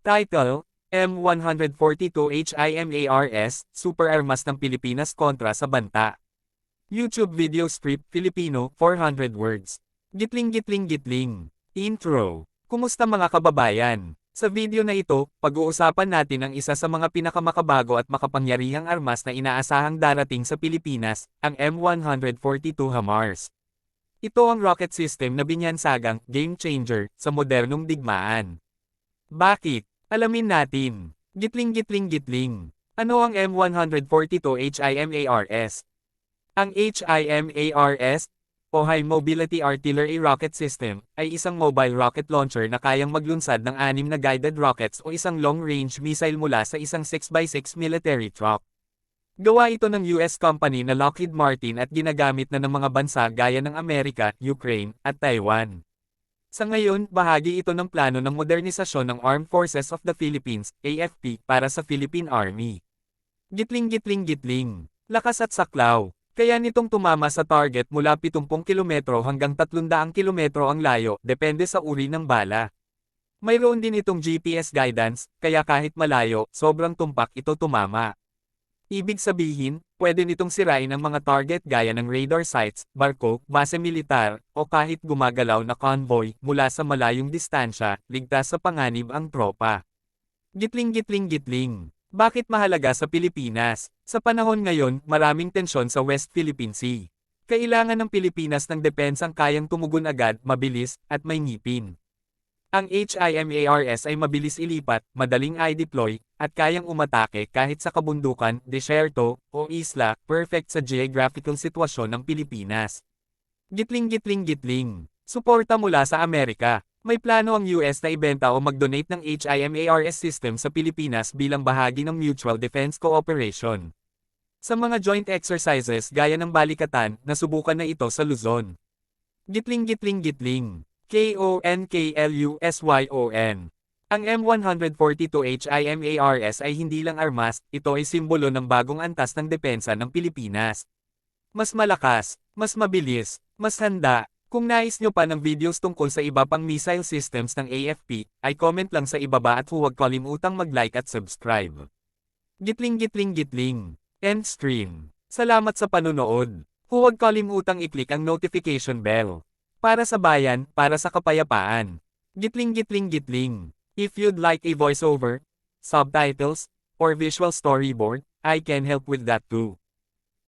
Title, M142 HIMARS, Super Armas ng Pilipinas kontra sa Banta. YouTube video script Filipino, 400 words. Gitling gitling gitling. Intro. Kumusta mga kababayan? Sa video na ito, pag-uusapan natin ang isa sa mga pinakamakabago at makapangyarihang armas na inaasahang darating sa Pilipinas, ang M142 HIMARS. Ito ang rocket system na binyansagang game changer sa modernong digmaan. Bakit? Alamin natin. Gitling gitling gitling. Ano ang M142 HIMARS? Ang HIMARS, o High Mobility Artillery Rocket System, ay isang mobile rocket launcher na kayang maglunsad ng anim na guided rockets o isang long-range missile mula sa isang 6x6 military truck. Gawa ito ng US company na Lockheed Martin at ginagamit na ng mga bansa gaya ng Amerika, Ukraine, at Taiwan. Sa ngayon, bahagi ito ng plano ng modernisasyon ng Armed Forces of the Philippines, AFP, para sa Philippine Army. Gitling-gitling-gitling. Lakas at saklaw. Kaya nitong tumama sa target mula 70 kilometro hanggang 300 kilometro ang layo, depende sa uri ng bala. Mayroon din itong GPS guidance, kaya kahit malayo, sobrang tumpak ito tumama. Ibig sabihin, pwede nitong sirain ang mga target gaya ng radar sites, barko, base militar, o kahit gumagalaw na convoy mula sa malayong distansya, ligtas sa panganib ang tropa. Gitling-gitling-gitling. Bakit mahalaga sa Pilipinas? Sa panahon ngayon, maraming tensyon sa West Philippine Sea. Kailangan ng Pilipinas ng depensang kayang tumugon agad, mabilis, at may ngipin. Ang HIMARS ay mabilis ilipat, madaling i-deploy, at kayang umatake kahit sa kabundukan, desyerto, o isla, perfect sa geographical sitwasyon ng Pilipinas. Gitling-gitling-gitling. Suporta mula sa Amerika. May plano ang US na ibenta o mag-donate ng HIMARS system sa Pilipinas bilang bahagi ng Mutual Defense Cooperation. Sa mga joint exercises gaya ng balikatan, nasubukan na ito sa Luzon. Gitling-gitling-gitling. K-O-N-K-L-U-S-Y-O-N. Ang M142 HIMARS ay hindi lang armas, ito ay simbolo ng bagong antas ng depensa ng Pilipinas. Mas malakas, mas mabilis, mas handa, kung nais nyo pa ng videos tungkol sa iba pang missile systems ng AFP, ay comment lang sa ibaba at huwag kalimutang mag-like at subscribe. Gitling-gitling-gitling. End stream. Salamat sa panunood. Huwag kalimutang i-click ang notification bell. Para sa bayan, para sa kapayapaan. Gitling-gitling-gitling. If you'd like a voiceover, subtitles, or visual storyboard, I can help with that too.